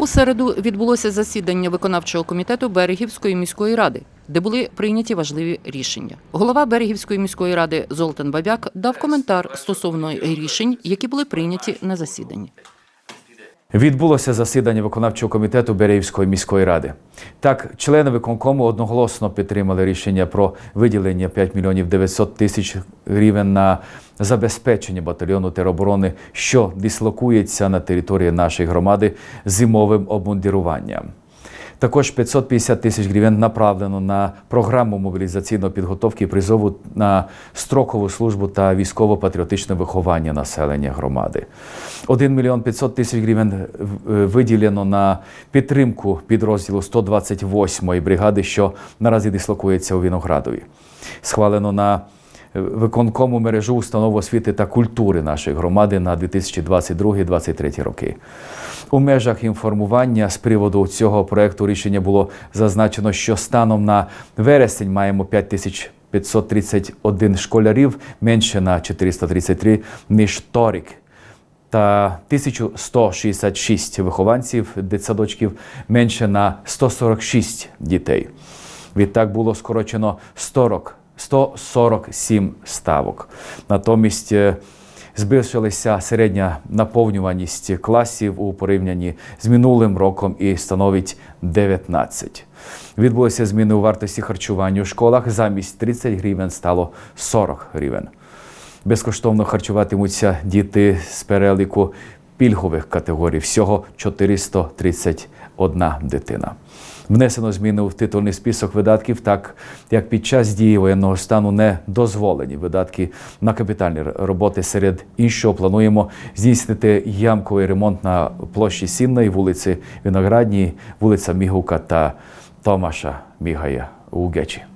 У середу відбулося засідання виконавчого комітету Берегівської міської ради, де були прийняті важливі рішення. Голова Берегівської міської ради Золтан Бабяк дав коментар стосовно рішень, які були прийняті на засіданні. Відбулося засідання виконавчого комітету Береївської міської ради. Так, члени виконкому одноголосно підтримали рішення про виділення 5 мільйонів 900 тисяч гривень на забезпечення батальйону тероборони, що дислокується на території нашої громади зимовим обмундируванням. Також 550 тисяч гривень направлено на програму мобілізаційної підготовки призову на строкову службу та військово-патріотичне виховання населення громади. 1 мільйон 500 тисяч гривень е, виділено на підтримку підрозділу 128-ї бригади, що наразі дислокується у Віноградові. Схвалено на виконкому мережу установ освіти та культури нашої громади на 2022-2023 роки. У межах інформування з приводу цього проекту рішення було зазначено, що станом на вересень маємо 5 тисяч 531 школярів, менше на 433, ніж торік. Та 1166 вихованців дитсадочків менше на 146 дітей. Відтак було скорочено 40 147 ставок. Натомість е, збільшилася середня наповнюваність класів у порівнянні з минулим роком і становить 19. Відбулися зміни у вартості харчування у школах. Замість 30 гривень стало 40 гривень. Безкоштовно харчуватимуться діти з переліку пільгових категорій. Всього 431 дитина. Внесено зміни в титульний список видатків, так як під час дії воєнного стану не дозволені видатки на капітальні роботи. Серед іншого плануємо здійснити ямковий ремонт на площі Сінної, вулиці Виноградній, вулиця Мігука та Томаша Мігая у Гечі.